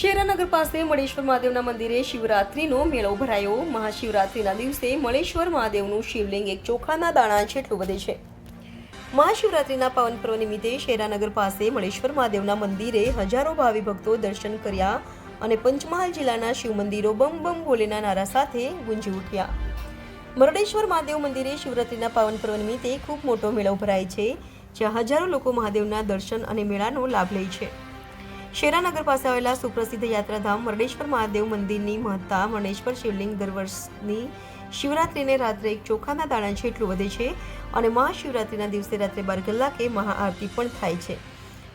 શેરાનગર પાસે મળેશ્વર મહાદેવના મંદિરે શિવરાત્રીનો મેળો ભરાયો. મહાશિવરાત્રીના દિવસે મળેશ્વર મહાદેવનું શિવલિંગ એક ચોખાના દાણા જેટલું વધે છે. મહાશિવરાત્રીના પાવન પર્વ નિમિત્તે શેરાનગર પાસે મળેશ્વર મહાદેવના મંદિરે હજારો ભાવિ ભક્તો દર્શન કર્યા અને પંચમહાલ જિલ્લાના શિવ મંદિરો બમ બમ ભોલેના નારા સાથે ગુંજી ઉઠ્યા. મરડેશ્વર મહાદેવ મંદિરે શિવરાત્રીના પાવન પર્વ નિમિત્તે ખૂબ મોટો મેળો ભરાય છે, જ્યાં હજારો લોકો મહાદેવના દર્શન અને મેળાનો લાભ લે છે. શેરાનગર પાસે આવેલા સુપ્રસિદ્ધ યાત્રાધામ મરડેશ્વર મહાદેવ મંદિરની મહત્તા, મરણેશ્વર શિવલિંગ દર વર્ષની શિવરાત્રિને રાત્રે એક ચોખાના દાણા જેટલું વધે છે અને મહાશિવરાત્રિના દિવસે રાત્રે બાર કલાકે મહાઆરતી પણ થાય છે.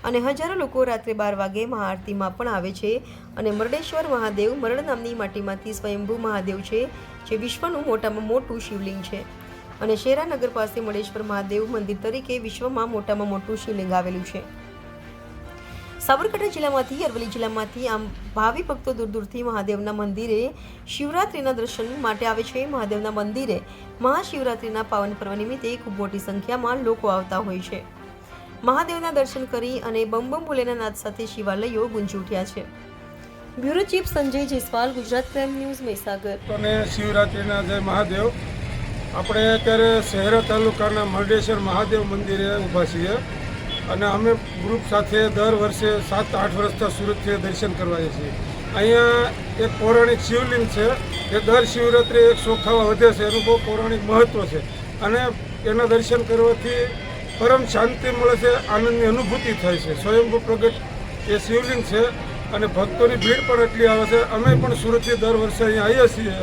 અને હજારો લોકો રાત્રે બાર વાગે મહાઆરતીમાં પણ આવે છે અને મરડેશ્વર મહાદેવ મરડ નામની માટીમાંથી સ્વયંભૂ મહાદેવ છે, જે વિશ્વનું મોટામાં મોટું શિવલિંગ છે. અને શેરાનગર પાસે મરડેશ્વર મહાદેવ મંદિર તરીકે વિશ્વમાં મોટામાં મોટું શિવલિંગ આવેલું છે. સાબરકાંઠા જિલ્લામાંથી, અરવલ્લી જિલ્લામાંથી આમ ભાવિ ભક્તો દૂર દૂરથી મહાદેવના મંદિરે શિવરાત્રિના દર્શન માટે આવે છે. મહાદેવના મંદિરે મહાશિવરાત્રિના પાવન પર્વ નિમિત્તે ખૂબ મોટી સંખ્યામાં લોકો આવતા હોય છે. મહાદેવના દર્શન કરી અને બમ બમ ભોલેના નાદ સાથે શિવાલયો ગુંજી ઉઠ્યા છે. Bureau chief Sanjay Jaiswal, Gujarat crime news Mahisagar. અને શિવરાત્રિના જય મહાદેવ, આપણે અત્યારે શહેર તાલુકાના મરડેશ્વર મહાદેવ મંદિરે ઊભા છીએ. અને અમે ગ્રુપ સાથે દર વર્ષે સાત આઠ વર્ષથી સુરતથી દર્શન કરવા જઈએ છીએ. અહીંયા એક પૌરાણિક શિવલિંગ છે, એ દર શિવરાત્રિ એક સોખાવા વધે છે, એનું બહુ પૌરાણિક મહત્ત્વ છે. અને એના દર્શન કરવાથી પરમ શાંતિ મળે છે, આનંદની અનુભૂતિ થાય છે. સ્વયંભૂ પ્રગટ એ શિવલિંગ છે અને ભક્તોની ભીડ પણ એટલી આવે છે. અમે પણ સુરતથી દર વર્ષે અહીંયા આવીએ છીએ.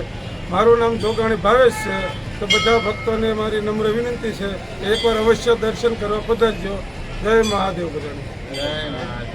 મારું નામ જોગાણી ભાવેશ છે. તો બધા ભક્તોને મારી નમ્ર વિનંતી છે, એકવાર અવશ્ય દર્શન કરવા પધારજો. જય મહાદેવ બધાને. જય મહાદેવ.